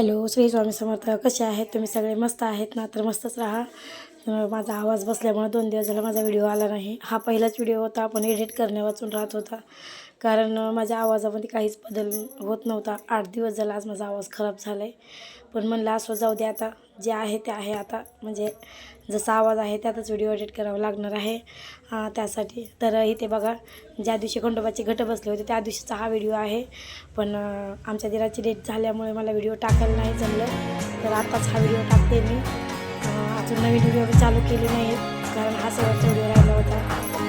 Hello Shri Swami Samarth. कसे आहेत? तुम्ही सगळे मस्त आहेत ना? तर मस्तच राहा. माझा आवाज बसल्यामुळे दोन दिवस झाला माझा व्हिडिओ आला नाही. हा पहिलाच व्हिडिओ होता. आपण एडिट करणे वाचून राहत होता. कारण माझ्या आवाजामध्ये काहीच बदल होत नव्हता. आठ दिवस झाला आज माझा आवाज खराब झाला आहे पण म्हणलं असं जाऊ दे आता. जे आहे ते आहे आता. म्हणजे जसा आवाज आहे त्यातच व्हिडिओ एडिट करावा लागणार आहे. त्यासाठी. तर इथे बघा ज्या दिवशी खंडोबाचे घट बसले होते त्या दिवशीचा हा व्हिडिओ आहे. पण आमच्या दिराची डेट झाल्यामुळे मला व्हिडिओ टाकायला नाही जमलं. तर आत्ताच हा व्हिडिओ टाकते मी. अजून नवीन व्हिडिओ मी चालू केले नाही कारण हा सगळ्याचा व्हिडिओ राहिला होता.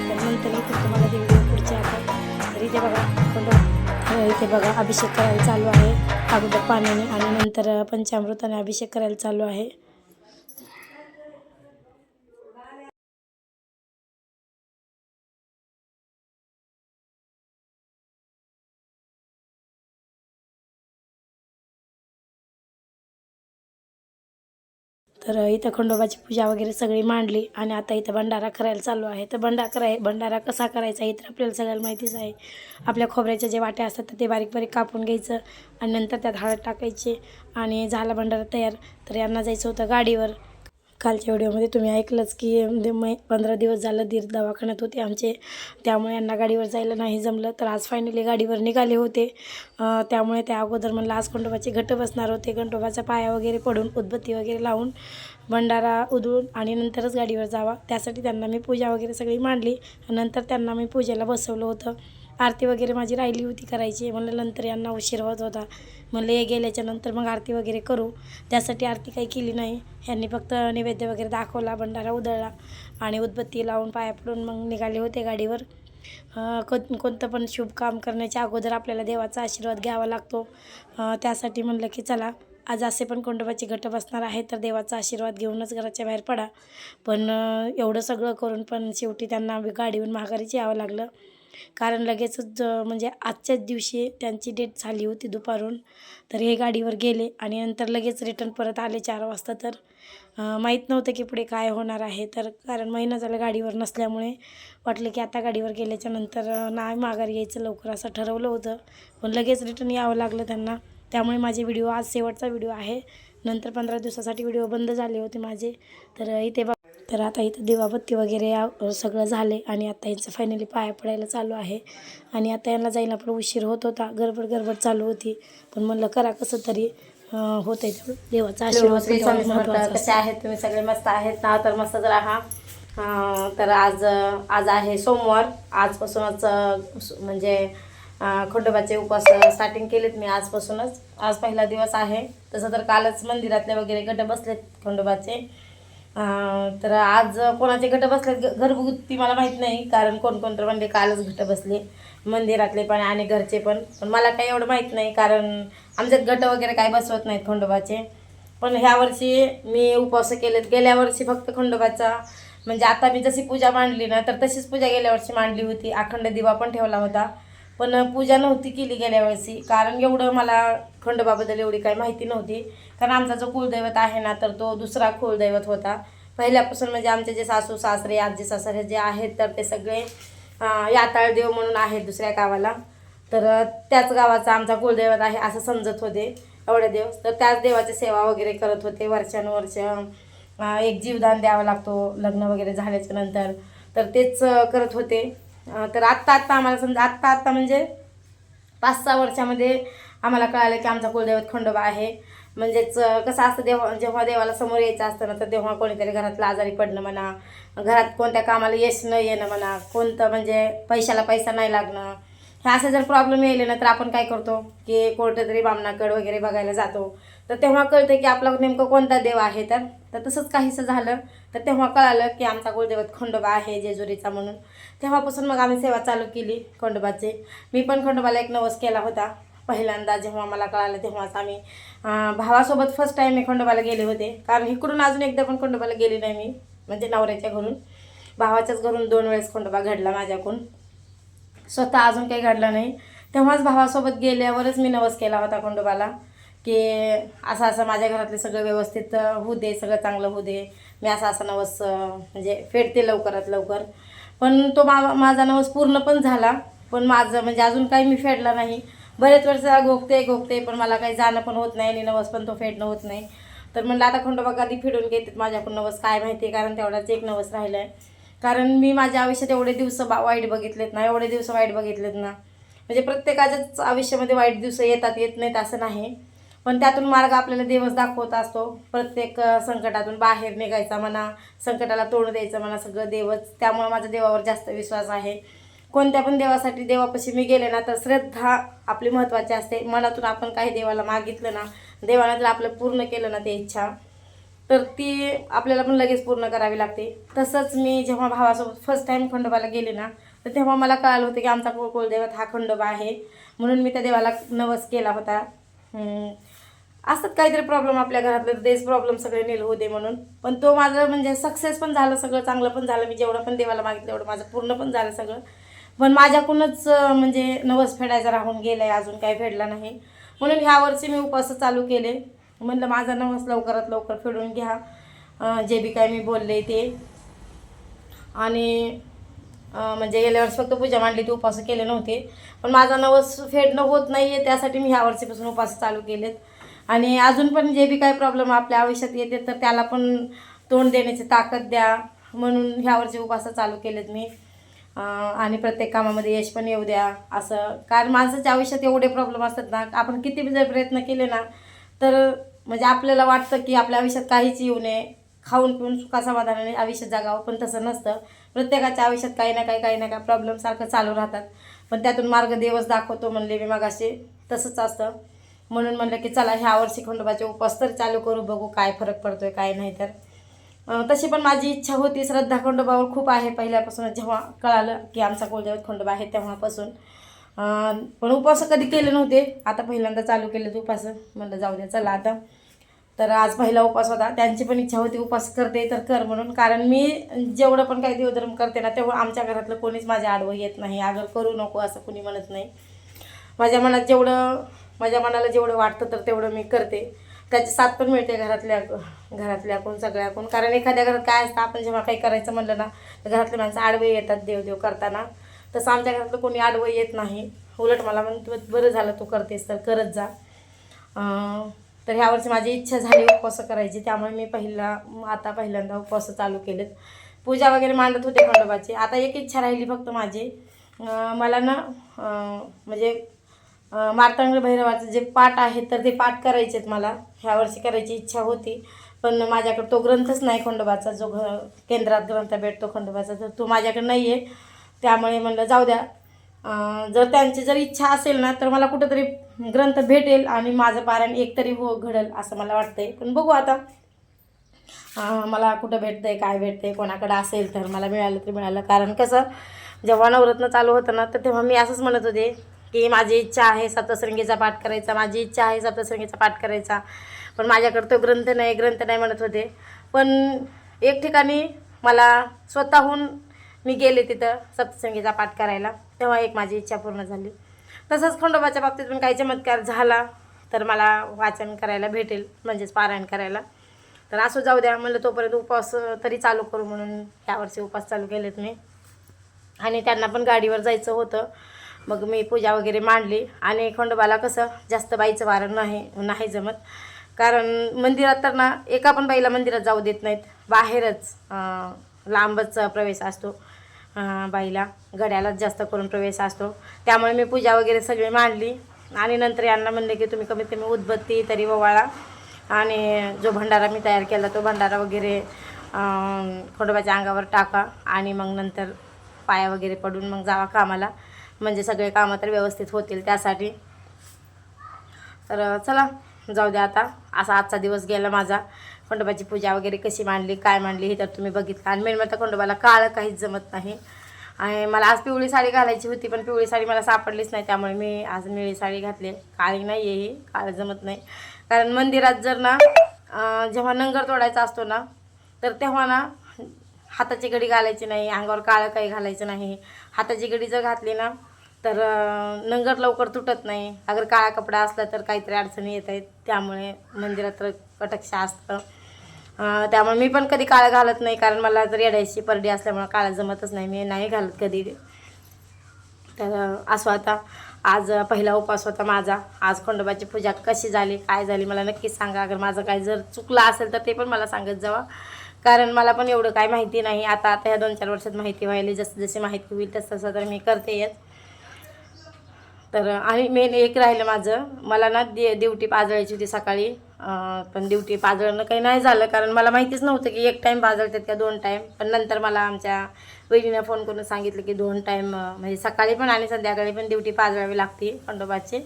तर नंतर इथे तुम्हाला ते व्हिडिओ पुढचे आता तर इथे बघा खंडो इथे बघा अभिषेक करायला चालू आहे. अगोदर पाण्याने आणि नंतर पंचामृताने अभिषेक करायला चालू आहे. तर इथं खंडोबाची पूजा वगैरे सगळी मांडली आणि आता इथं भंडारा करायला चालू आहे. तर भंडारा कराय भंडारा कसा करायचा हे तर आपल्याला सगळ्याला माहितीच आहे. आपल्या खोबऱ्याच्या जे वाटे असतात तर ते बारीक बारीक कापून घ्यायचं आणि नंतर त्यात हळद टाकायची आणि झाला भंडारा तयार. तर यांना जायचं होतं गाडीवर. कालच्या व्हिडिओमध्ये तुम्ही ऐकलंच की म्हणजे मै पंधरा दिवस झालं दीर दवाखान्यात होते आमचे. त्यामुळे यांना गाडीवर जायला नाही जमलं. तर आज फायनली गाडीवर निघाले होते. त्यामुळे त्या अगोदर म्हणलं आज खंडोबाचे घट बसणार होते. खंडोबाचा पाया वगैरे पडून उदबत्ती वगैरे लावून भंडारा उधळून आणि नंतरच गाडीवर जावा. त्यासाठी त्यांना मी पूजा वगैरे सगळी मांडली. नंतर त्यांना मी पूजेला बसवलं होतं. आरती वगैरे माझी राहिली होती करायची. म्हणलं नंतर यांना उशीर होत. होता म्हणलं हे गेल्याच्यानंतर मग आरती वगैरे करू. त्यासाठी आरती काही केली नाही. ह्यांनी फक्त नैवेद्य वगैरे दाखवला भंडारा उधळला आणि उदबत्ती लावून पाया पडून मग निघाले होते गाडीवर. अं, कोण कोणतं पण शुभ काम करण्याच्या अगोदर आपल्याला देवाचा आशीर्वाद घ्यावा लागतो. त्यासाठी म्हणलं की चला आज असे पण कोंडोबाची घट बसणार आहे तर देवाचा आशीर्वाद घेऊनच घराच्या बाहेर पडा. पण एवढं सगळं करून पण शेवटी त्यांना गाडीहून माघारीच यावं लागलं. कारण लगेचच म्हणजे आजच्याच दिवशी त्यांची डेट झाली होती दुपारून तर हे गाडीवर गेले आणि नंतर लगेच रिटर्न परत आले चार वाजता तर माहीत नव्हतं की पुढे काय होणार आहे. तर कारण महिना झाला गाडीवर नसल्यामुळे वाटलं की आता गाडीवर गेल्याच्यानंतर नाही माघारी यायचं लवकर असं ठरवलं होतं. पण लगेच रिटर्न यावं लागलं त्यांना. त्यामुळे माझे व्हिडिओ आज शेवटचा व्हिडिओ आहे. नंतर पंधरा दिवसासाठी व्हिडिओ बंद झाले होते माझे. तर इथे बघ तर आता इथं दिवाबत्ती वगैरे सगळं झाले आणि आता यांचं फायनली पाया पडायला चालू आहे. आणि आता यांना जायला पण उशीर होत होता. गडबड गडबड चालू होती. पण म्हणलं करा कसं तरी होतंय तेवढं. देवाचा आशीर्वाद कसे आहेत? तुम्ही सगळे मस्त आहेत ना? तर मस्तच राहा अं, तर आज आज आहे सोमवार. आजपासूनच म्हणजे खंडोबाचे उपास स्टार्टिंग केलेत मी आजपासूनच. आज पहिला दिवस आहे. तसं तर कालच मंदिरातले वगैरे गट बसलेत खंडोबाचे. तर आज कोणाचे घट बसलेत? घरगुती मला माहीत नाही कारण कोण कोण तर म्हणजे कालच घट बसले. मंदिरातले पण आणि घरचे पण. पण मला काही एवढं माहीत नाही कारण आमच्यात घट वगैरे काही बसवत नाहीत खंडोबाचे. पण ह्या वर्षी मी उपवास केलेत. गेल्या वर्षी फक्त खंडोबाचा. म्हणजे आता मी जशी पूजा मांडली ना तर तशीच पूजा गेल्या वर्षी मांडली होती. अखंड दिवा पण ठेवला होता. पण पूजा नव्हती केली गेल्या वर्षी कारण एवढं मला खंडोबाबद्दल एवढी काही माहिती नव्हती. कारण आमचा जो कुलदैवत आहे ना तर तो दुसरा कुलदैवत होता. पहिल्यापासून म्हणजे आमचे जे सासू सासरे आजी सासरे जे आहेत तर ते सगळे अं, याताळ देव म्हणून आहेत दुसऱ्या गावाला. तर त्याच गावाचा आमचा कुलदैवत आहे असं समजत होते एवढे देव तर त्याच देवाची सेवा वगैरे करत होते वर्षानुवर्ष. एक जीवदान द्यावा लागतो लग्न वगैरे झाल्याच्यानंतर. तर तेच करत होते. तर आत्ता आत्ता आम्हाला समजा आत्ता आत्ता म्हणजे पाच सहा वर्षामध्ये आम्हाला कळालं की आमचा कुलदैवत खंडोबा आहे. म्हणजेच कसं असतं देवा जेव्हा देवाला समोर यायचं असतं ना तर तेव्हा कोणीतरी घरातलं आजारी पडणं म्हणा घरात कोणत्या कामाला यश न येणं म्हणा कोणतं म्हणजे पैशाला पैसा नाही लागणं हे असं जर प्रॉब्लेम यायले ना तर आपण काय करतो की कोणत्या तरी वगैरे बघायला जातो. तर तेव्हा कळतं की आपला नेमकं कोणता देव आहे तर तर तसंच काहीसं झालं. तर तेव्हा कळालं की आमचा कुलदैवत खंडोबा आहे जेजुरीचा म्हणून. तेव्हापासून मग आम्ही सेवा चालू केली खंडोबाचे. मी पण खंडोबाला एक नवस केला होता. पहिल्यांदा जेव्हा मला कळालं तेव्हाच आम्ही भावासोबत फर्स्ट टाईम मी खंडोबाला गेले होते. कारण इकडून अजून एकदा पण खंडोबाला गेले नाही मी म्हणजे नवऱ्याच्या घरून. भावाच्याच घरून दोन वेळेस खंडोबा घडला माझ्याकडून. स्वतः अजून काही घडलं नाही. तेव्हाच भावासोबत गेल्यावरच मी नवस केला होता खंडोबाला की असं असं माझ्या घरातले सगळं व्यवस्थित होऊ दे सगळं चांगलं होऊ दे. मी असा असा नवस म्हणजे फेडते लवकरात लवकर. पण तो मा माझा नवस पूर्ण पण झाला. पण माझं म्हणजे अजून काही मी फेडला नाही. बरेच वर्ष घोगते घोगते पण मला काही जाणं पण होत नाही आणि नवस पण तो फेडणं होत नाही. तर म्हणलं आता खंडोबा कधी फेडून घेतात माझ्याकडून नवस काय माहिती आहे? कारण तेवढाच एक नवस राहिला आहे कारण मी माझ्या आयुष्यात एवढे दिवस बा वाईट बघितलेत ना एवढे दिवस वाईट बघितलेत ना. म्हणजे प्रत्येकाच्याच आयुष्यामध्ये वाईट दिवस येतात येत नाहीत असं नाही. पण त्यातून मार्ग आपल्याला देवच दाखवत असतो. प्रत्येक संकटातून बाहेर निघायचा म्हणा संकटाला तोंड द्यायचं म्हणा सगळं देवच. त्यामुळे माझा देवावर जास्त विश्वास आहे. कोणत्या पण देवासाठी देवापाशी मी गेले ना तर श्रद्धा आपली महत्त्वाची असते. मनातून आपण काही देवाला मागितलं ना देवानं जर आपलं पूर्ण केलं ना ते इच्छा तर ती आपल्याला पण लगेच पूर्ण करावी लागते. तसंच मी जेव्हा भावासोबत फर्स्ट टाईम खंडोबाला गेले ना तर तेव्हा मला कळालं होतं की आमचा कुळ हा खंडोबा आहे. म्हणून मी त्या देवाला नवस केला होता. असतात काहीतरी प्रॉब्लेम आपल्या घरातले तेच प्रॉब्लेम सगळे नेलं होते म्हणून. पण तो माझं म्हणजे सक्सेस पण झालं सगळं चांगलं पण झालं. मी जेवढं पण देवाला मागितलं तेवढं माझं पूर्ण पण झालं सगळं. पण माझ्याकडूनच म्हणजे नवस फेडायचा राहून गेलं आहे अजून काही फेडला नाही. म्हणून ह्या वर्षी मी उपास चालू केले. म्हणलं माझा नवस लवकरात लवकर फेडून घ्या. जे बी काय मी बोलले ते. आणि म्हणजे गेल्या वर्षी फक्त पूजा मांडली ती उपास केले नव्हते. पण माझा नवस फेडणं होत नाही आहे त्यासाठी मी ह्या वर्षीपासून उपास चालू केलेत. आणि अजून पण जे बी काय प्रॉब्लेम आपल्या आयुष्यात येते तर त्याला पण तोंड देण्याची ताकद द्या. म्हणून ह्या वर्षी चालू केलेत मी. आणि प्रत्येक कामामध्ये यश पण येऊ द्या. असं कारण माणसाच्या आयुष्यात एवढे प्रॉब्लेम असतात ना आपण किती जर प्रयत्न केले ना तर म्हणजे आपल्याला वाटतं की आपल्या आयुष्यात काहीच येऊ नये. खाऊन पिऊन सुखासमाधानाने आयुष्य जगावं पण तसं नसतं. प्रत्येकाच्या आयुष्यात काही ना काही काही ना काही प्रॉब्लेम सारखं चालू राहतात. पण त्यातून मार्ग देवच दाखवतो म्हणले मी मगाशी. तसंच असतं. म्हणून म्हणलं की चला ह्या वर्षी खंडोबाचे उपवास तर चालू करू बघू काय फरक पडतोय काय नाही तर. तशी पण माझी इच्छा होती. श्रद्धा खंडोबावर खूप आहे पहिल्यापासून. जेव्हा कळालं की आमचा कुलदैवत खंडोबा आहे तेव्हापासून. पण उपवास कधी केले नव्हते. आता पहिल्यांदा चालू केले उपास म्हणलं जाऊ द्या चला आता. तर आज पहिला उपवास होता. त्यांची पण इच्छा होती उपवास करते तर कर म्हणून. कारण मी जेवढं पण काही देवधर्म करते ना तेव्हा आमच्या घरातलं कोणीच माझ्या आडवं येत नाही. अगर करू नको असं कोणी म्हणत नाही. माझ्या मनात जेवढं माझ्या मनाला जेवढं वाटतं तर तेवढं मी करते. त्याची साथ पण मिळते घरातल्या घरातल्याकडून कोण कारण एखाद्या घरात काय असतं आपण जेव्हा काही करायचं म्हणलं ना तर घरातले माणसं आडवे येतात देवदेव करताना. तसं आमच्या घरातलं कोणी आडवं येत नाही. उलट मला म्हणतो बरं झालं तू करतेस तर करत जा. तर ह्यावरची माझी इच्छा झाली उपवासं करायची. त्यामुळे मी पहिला आता पहिल्यांदा उपवास चालू केलेत. पूजा वगैरे मांडत होते खंडोबाची आता एक इच्छा राहिली फक्त माझी. मला ना म्हणजे मार्तंड भैरवाचं जे पाठ आहे तर ते पाठ करायचे आहेत मला. ह्या वर्षी करायची इच्छा होती. पण माझ्याकडे तो ग्रंथच नाही खंडोबाचा. जो घ केंद्रात ग्रंथ भेटतो खंडोबाचा तर तो माझ्याकडे नाही आहे त्यामुळे म्हणलं जाऊ द्या. जर त्यांची जर इच्छा असेल ना तर मला कुठंतरी ग्रंथ भेटेल आणि माझं पारायण एकतरी हो घडेल असं मला वाटतंय. पण बघू आता. मला कुठं भेटतंय काय भेटतंय कोणाकडं असेल तर मला मिळालं तर मिळालं. कारण कसं जेव्हा नवरत्न चालू होतं ना तर तेव्हा मी असंच म्हणत होते की माझी इच्छा आहे सप्तशृंगीचा पाठ करायचा माझी इच्छा आहे सप्तशृंगीचा पाठ करायचा. पण माझ्याकडं तो ग्रंथ नाही ग्रंथ नाही म्हणत होते. पण एक ठिकाणी मला स्वतःहून मी गेले तिथं सप्तशृंगीचा पाठ करायला. तेव्हा एक माझी इच्छा पूर्ण झाली. तसंच खंडोबाच्या बाबतीत पण काही चमत्कार झाला तर मला वाचन करायला भेटेल म्हणजेच पारायण करायला. तर असं जाऊ द्या म्हणलं तोपर्यंत उपवास तरी चालू करू म्हणून यावर्षी उपवास चालू केलेत मी. आणि त्यांना पण गाडीवर जायचं होतं. मग मी पूजा वगैरे मांडली. आणि खंडोबाला कसं जास्त बाईचं वारण नाही नाही जमत. कारण मंदिरात तर ना एका पण बाईला मंदिरात जाऊ देत नाहीत. बाहेरच लांबच प्रवेश असतो बाईला. गड्यालाच जास्त करून प्रवेश असतो. त्यामुळे मी पूजा वगैरे सगळी मांडली. आणि नंतर यांना म्हणले की तुम्ही कमीत कमी उदबत्ती तरी ओवाळा. आणि जो भंडारा मी तयार केला तो भंडारा वगैरे खंडोबाच्या अंगावर टाका. आणि मग नंतर पाया वगैरे पडून मग जावा कामाला. म्हणजे सगळे कामं तर व्यवस्थित होतील त्यासाठी. तर चला जाऊ द्या आता. असा आजचा दिवस गेला माझा. खंडोबाची पूजा वगैरे कशी मांडली काय मांडली हे तर तुम्ही बघितलं. आणि मेन म्हणता खंडोबाला काळं काहीच जमत नाही. आणि मला आज पिवळी साडी घालायची होती पण पिवळी साडी मला सापडलीच नाही. त्यामुळे मी आज निळी साडी घातली. काळी नाही आहे ही काळं जमत नाही. कारण मंदिरात जर ना जेव्हा नंगर तोडायचा असतो ना तर तेव्हा ना हाताची घडी घालायची नाही अंगावर काळं काही घालायचं नाही. हाताची घडी जर घातली ना तर नंगर लवकर तुटत नाही. अगर काळा कपडा असला तर काहीतरी अडचणी येत आहेत. त्यामुळे मंदिरात तर कटकशा असतं. त्यामुळे मी पण कधी काळं घालत नाही. कारण मला जर येडायची परडी असल्यामुळे काळं जमतच नाही. मी नाही घालत कधी. तर असं आता आज पहिला उपास होता माझा. आज खंडोबाची पूजा कशी झाली काय झाली मला नक्कीच सांगा. अगर माझं काय जर चुकलं असेल तर ते पण मला सांगत जावा. कारण मला पण एवढं काय माहिती नाही. आता आता ह्या दोन चार वर्षात माहिती व्हायली. जसं जशी माहिती होईल तसं तसं तर मी करते येत तर आणि मेन एक राहिलं माझं. मला ना दे ड्युटी पाजळायची होती सकाळी. पण ड्युटी पाजळणं काही नाही झालं कारण मला माहितीच नव्हतं की एक टाईम पाजळतात का दोन टाईम पण नंतर मला आमच्या वहिनीनं फोन करून सांगितलं की दोन टाईम म्हणजे सकाळी पण आणि संध्याकाळी पण ड्युटी पाजळावी लागते खंडोबाची.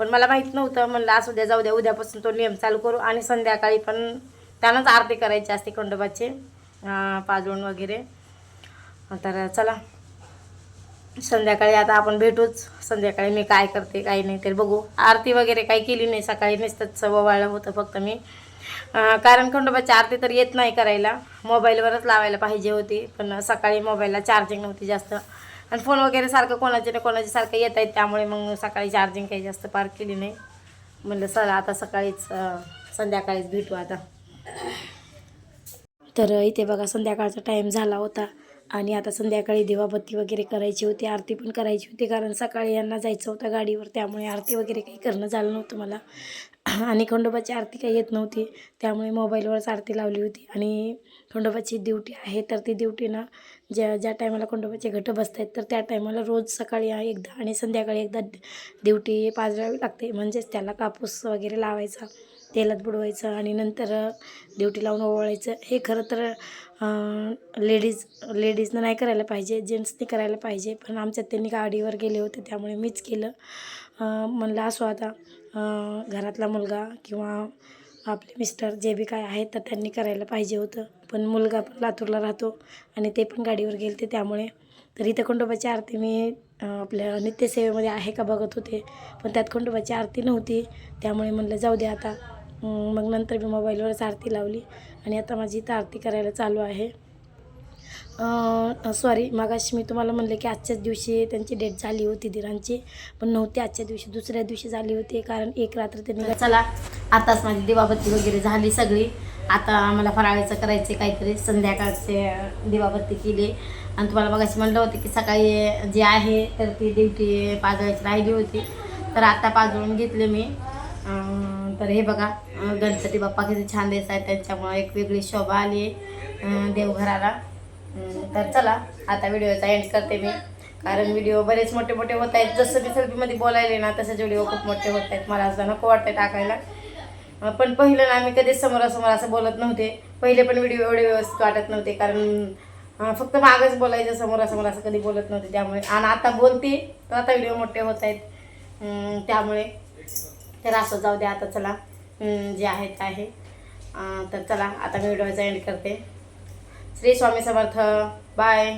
पण मला माहीत नव्हतं. म्हणलं असू द्या जाऊ द्या उद्यापासून तो नियम चालू करू आणि संध्याकाळी पण त्यानंच आरती करायची असते खंडोबाची पाजळून वगैरे. तर चला. संध्याकाळी आता आपण भेटूच. संध्याकाळी मी काय करते काही नाही ते बघू. आरती वगैरे काही केली नाही सकाळी नुसतंच ववाळलं होतं फक्त मी. कारण खंडोबाची आरती तर येत नाही करायला. मोबाईलवरच लावायला पाहिजे होती पण सकाळी मोबाईलला चार्जिंग नव्हती जास्त. आणि फोन वगैरे सारखं कोणाचे ना कोणाचे सारखं येत आहेत त्यामुळे मग सकाळी चार्जिंग काही जास्त पार केली नाही. म्हणलं चला आता सकाळीच संध्याकाळीच भेटू आता. तर इथे बघा संध्याकाळचा टाईम झाला होता. आणि आता संध्याकाळी दिवाबत्ती वगैरे करायची होती आरती पण करायची होती कारण सकाळी यांना जायचं होतं गाडीवर त्यामुळे आरती वगैरे काही करणं झालं नव्हतं मला. आणि खंडोबाची आरती काही येत नव्हती त्यामुळे मोबाईलवरच आरती लावली होती. आणि खंडोबाची ड्युटी आहे तर ती ड्युटी ना ज्या ज्या टायमाला खंडोबाचे घट बसत आहेत तर त्या टायमाला रोज सकाळी एकदा आणि संध्याकाळी एकदा ड्युटी पाजरावी लागते. म्हणजेच त्याला कापूस वगैरे लावायचा. तेलात बुडवायचं आणि नंतर ड्युटी लावून ओवाळायचं. हे खरं तर लेडीज लेडीजनं नाही करायला पाहिजे जेंट्सनी करायला पाहिजे. पण आमच्यात त्यांनी गाडीवर गेले होते त्यामुळे मीच केलं. म्हणलं असो आता घरातला मुलगा किंवा आपले मिस्टर जे बी काय आहेत तर त्यांनी करायला पाहिजे होतं. पण मुलगा पण लातूरला राहतो आणि ते पण गाडीवर गेले ते त्यामुळे. तर इथं खंडोबाची आरती मी आपल्या नित्यसेवेमध्ये आहे का बघत होते. पण त्यात खंडोबाची आरती नव्हती त्यामुळे म्हणलं जाऊ दे आता. मग नंतर मी मोबाईलवरच आरती लावली आणि आता माझी इथं आरती करायला चालू आहे. सॉरी मागाशी मी तुम्हाला म्हणले की आजच्याच दिवशी त्यांची डेट झाली होती दिरांची पण नव्हती आजच्या दिवशी दुसऱ्या दिवशी झाली होती कारण एक रात्र त्यांनी चला आताच माझी दिवाबत्ती वगैरे झाली सगळी. आता मला फराळाचं करायचे काहीतरी संध्याकाळचे दिवाबत्ती केली. आणि तुम्हाला मगाशी म्हणलं होतं की सकाळी जे आहे तर ती ड्युटी पाजवायची राहिली होती. तर आता पाजवून घेतले मी. तर हे बघा गणपती बाप्पा किती छान दिसत आहेत त्यांच्यामुळे एक वेगळी शोभा आली आहे देवघराला. तर चला आता व्हिडिओचा एंड करते मी. कारण व्हिडिओ बरेच मोठे मोठे होत आहेत. जसं मी सेल्फीमध्ये बोलायले ना तसेच व्हिडिओ खूप मोठे होत आहेत. मला असं नको वाटतं टाकायला. पण पहिलं ना आम्ही कधीच समोरासमोर असं बोलत नव्हते. पहिले पण व्हिडिओ एवढे व्यवस्थित वाटत नव्हते. कारण फक्त मागच बोलायचं समोरासमोर असं कधी बोलत नव्हते. त्यामुळे आणि आता बोलते तर आता व्हिडिओ मोठे होत आहेत. त्यामुळे तर असं जाऊ द्या आता चला. जे आहे ते आहे. तर चला आता मी व्हिडिओचा एंड करते. श्री स्वामी समर्थ. बाय